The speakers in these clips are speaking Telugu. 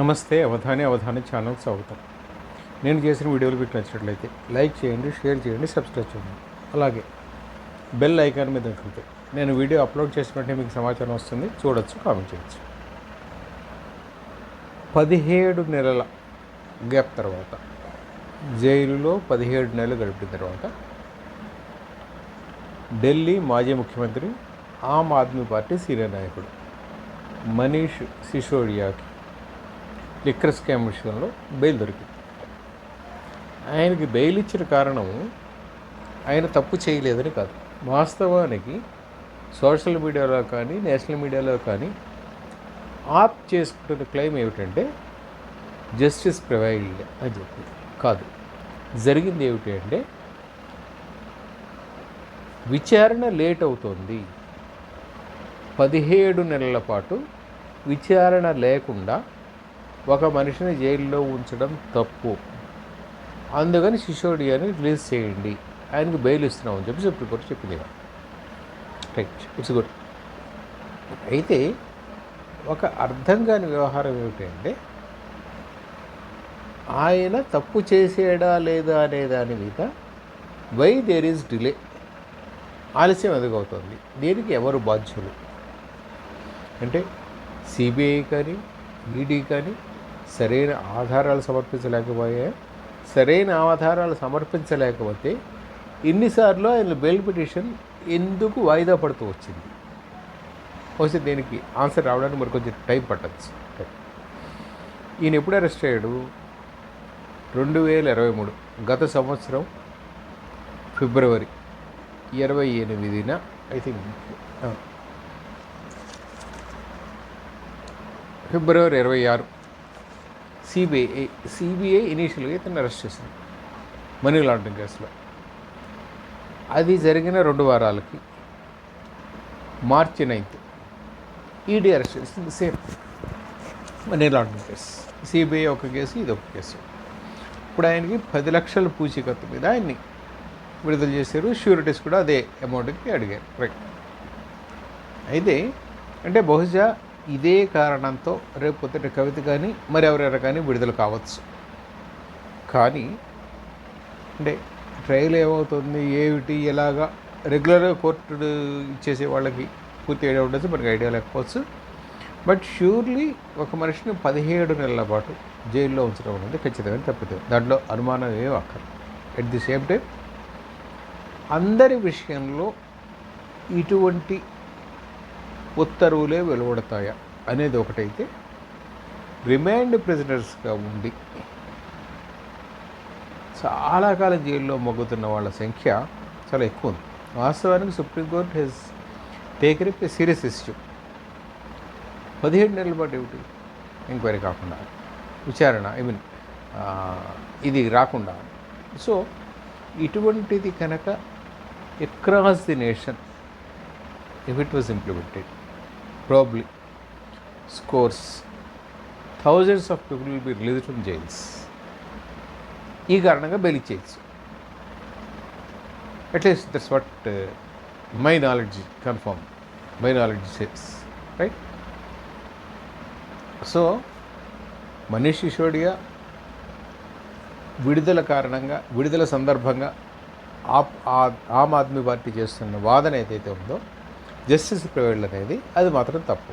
నమస్తే అవధాని అవధాని ఛానల్ స్వాగతం. నేను చేసిన వీడియోలు మీకు నచ్చినట్లయితే లైక్ చేయండి షేర్ చేయండి సబ్స్క్రైబ్ చేయండి. అలాగే బెల్ ఐకాన్ మీద ఉంటుంది నేను వీడియో అప్లోడ్ చేసిన వెంటనే మీకు సమాచారం వస్తుంది. చూడొచ్చు కామెంట్ చేయొచ్చు. పదిహేడు నెలల గ్యాప్ తర్వాత జైలులో పదిహేడు నెలలు గడిపిన తర్వాత ఢిల్లీ మాజీ ముఖ్యమంత్రి ఆమ్ ఆద్మీ పార్టీ సీనియర్ నాయకుడు మనీష్ సిసోడియాకి లిక్కర్ స్కామ్ విషయంలో బెయిల్ దొరికింది. ఆయనకి బెయిల్ ఇచ్చిన కారణం ఆయన తప్పు చేయలేదని కాదు. వాస్తవానికి సోషల్ మీడియాలో కానీ నేషనల్ మీడియాలో కానీ ఆప్ చేసుకుంటున్న క్లెయిమ్ ఏమిటంటే జస్టిస్ ప్రొవైడ్ అని చెప్పి కాదు. జరిగింది ఏమిటి అంటే విచారణ లేట్ అవుతోంది. పదిహేడు నెలల పాటు విచారణ లేకుండా ఒక మనిషిని జైల్లో ఉంచడం తప్పు. అందుకని సిసోడియాని రిలీజ్ చేయండి. ఆయనకు బెయిల్ ఇస్తున్నామని చెప్పి సుప్రీంకోర్టు చెప్పింది రైట్ ఇట్స్ గుడ్ అయితే ఒక అర్థం కాని వ్యవహారం ఏమిటంటే ఆయన తప్పు చేసేడా లేదా అనే దాని మీద వై దేర్ ఈజ్ డిలే ఆలస్యం ఎదుగవుతుంది దీనికి ఎవరు బాధ్యులు? అంటే సిబిఐ కానీ ఈడీ కానీ సరైన ఆధారాలు సమర్పించలేకపోయే సరైన ఆధారాలు సమర్పించలేకపోతే ఎన్నిసార్లు ఆయన బెయిల్ పిటిషన్ ఎందుకు వాయిదా పడుతూ వచ్చింది? బహుశా దీనికి ఆన్సర్ రావడానికి మరి కొంచెం టైం పట్టచ్చు. ఈయన ఎప్పుడు అరెస్ట్ అయ్యాడు? రెండు వేల ఇరవై మూడు గత సంవత్సరం ఫిబ్రవరి ఇరవై ఎనిమిదిన ఐ థింక్ ఫిబ్రవరి ఇరవై ఆరు. సిబిఐ సిబిఐ ఇనీషియల్గా ఇతను అరెస్ట్ చేసింది మనీ లాండరింగ్ కేసులో. అది జరిగిన రెండు వారాలకి మార్చి నైన్త్ ఈడీ అరెస్ట్ చేసింది same money laundering case. CBI ఒక కేసు ఇది ఒక కేసు. ఇప్పుడు ఆయనకి పది లక్షల పూచీకత్తు మీద ఆయన్ని విడుదల చేశారు. షూరిటీస్ కూడా అదే అమౌంట్కి అడిగారు. రైట్ అయితే అంటే బహుశా ఇదే కారణంతో రేపు కవిత కానీ మరి ఎవరైనా కానీ విడుదల కావచ్చు. కానీ అంటే ట్రయల్ ఏమవుతుంది ఏమిటి ఎలాగా? రెగ్యులర్గా కోర్టు ఇచ్చేసే వాళ్ళకి పూర్తి ఐడియా ఉండొచ్చు మనకి ఐడియా లేకపోవచ్చు. బట్ ష్యూర్లీ ఒక మనిషిని పదిహేడు నెలల పాటు జైల్లో ఉంచడం అనేది ఖచ్చితంగా తప్పితే దాంట్లో అనుమానం ఏం అక్కర్ ఎట్ ది సేమ్ టైం అందరి విషయంలో ఇటువంటి ఉత్తర్వులే వెలువడతాయా అనేది ఒకటైతే రిమైండ్ ప్రిజనర్స్గా ఉండి చాలా కాలం జైల్లో మొగ్గుతున్న వాళ్ళ సంఖ్య చాలా ఎక్కువ ఉంది. వాస్తవానికి సుప్రీంకోర్టు హెస్ టేకన్ ఇప్ ఏ సీరియస్ ఇష్యూ. పదిహేడు నెలల పాటు ఏమిటి? ఎంక్వైరీ కాకుండా. విచారణ ఐ మీన్ ఇది రాకుండా. సో ఇటువంటిది కనుక across the nation if it was implemented. Probably scores, thousands of people will be released from jails. ఈ కారణంగా బెయిల్ చేయొచ్చు at least that's what my knowledge confirm my knowledge says right so Manish Sisodia విడుదల కారణంగా విడుదల సందర్భంగా ఆప్ ఆమ్ ఆద్మీ పార్టీ చేస్తున్న వాదన ఏదైతే ఉందో జస్టిస్ ప్రివైడ్ అనేది అది మాత్రం తప్పు.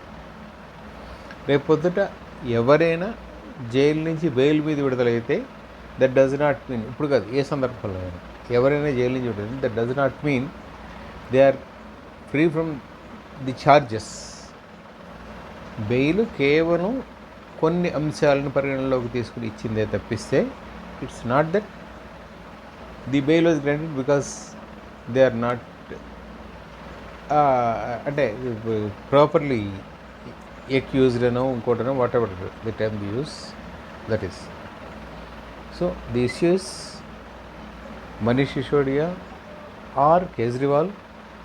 రేపు పొద్దుట ఎవరైనా జైలు నుంచి బెయిల్ మీద విడుదలైతే దట్ డస్ నాట్ మీన్ ఇప్పుడు కాదు ఏ సందర్భంలో అయినా ఎవరైనా జైలు నుంచి విడుదల that does not mean they are free from the charges bail కేవలం కొన్ని అంశాలను పరిగణనలోకి తీసుకుని ఇచ్చిందే తప్పిస్తే it's not that the bail was granted because they are not అంటే ప్రాపర్లీ ఎక్యూజ్డ్ అనో ఇంకోటనో whatever the time use that is so the issues Manish Sisodia or Kejriwal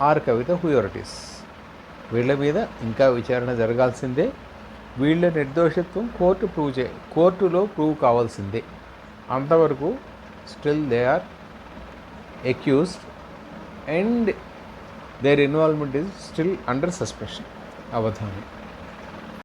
or Kavitha హూయోరిటీస్ వీళ్ళ మీద ఇంకా విచారణ జరగాల్సిందే. వీళ్ళ నిర్దోషత్వం కోర్టు ప్రూవ్ చే కోర్టులో ప్రూవ్ కావాల్సిందే. అంతవరకు still they are accused and their involvement is still under suspicion Avadhani